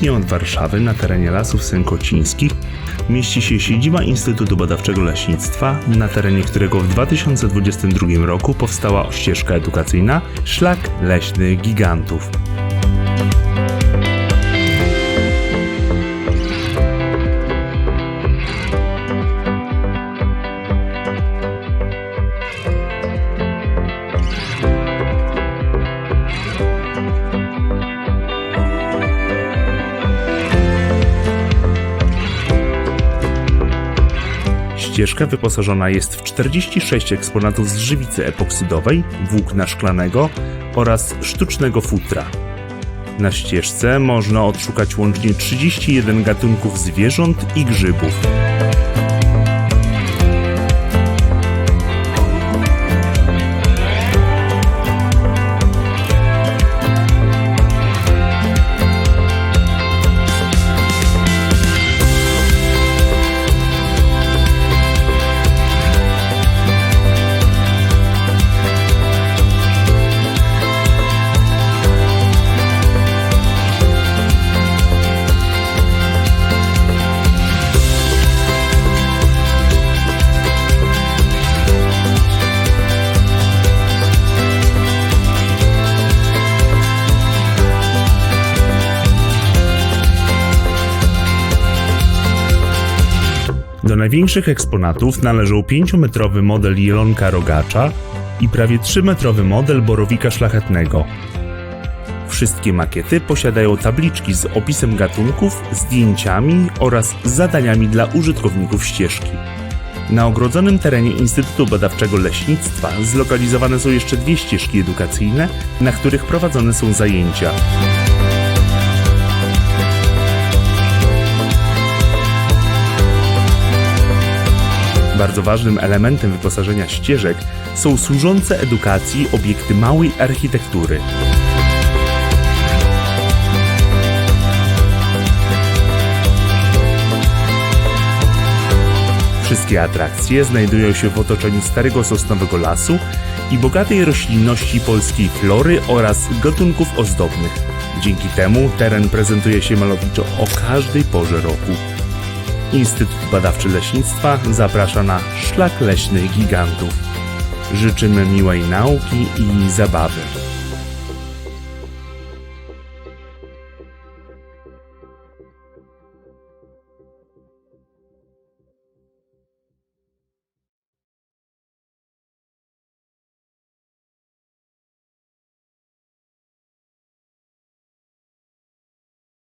południe od Warszawy na terenie Lasów Sękocińskich mieści się siedziba Instytutu Badawczego Leśnictwa, na terenie którego w 2022 roku powstała ścieżka edukacyjna Szlak Leśny Gigantów. Ścieżka wyposażona jest w 46 eksponatów z żywicy epoksydowej, włókna szklanego oraz sztucznego futra. Na ścieżce można odszukać łącznie 31 gatunków zwierząt i grzybów. Do największych eksponatów należą 5-metrowy model jelonka rogacza i prawie 3-metrowy model borowika szlachetnego. Wszystkie makiety posiadają tabliczki z opisem gatunków, zdjęciami oraz zadaniami dla użytkowników ścieżki. Na ogrodzonym terenie Instytutu Badawczego Leśnictwa zlokalizowane są jeszcze dwie ścieżki edukacyjne, na których prowadzone są zajęcia. Bardzo ważnym elementem wyposażenia ścieżek są służące edukacji obiekty małej architektury. Wszystkie atrakcje znajdują się w otoczeniu starego sosnowego lasu i bogatej roślinności polskiej flory oraz gatunków ozdobnych. Dzięki temu teren prezentuje się malowniczo o każdej porze roku. Instytut Badawczy Leśnictwa zaprasza na Szlak Leśnych Gigantów. Życzymy miłej nauki i zabawy.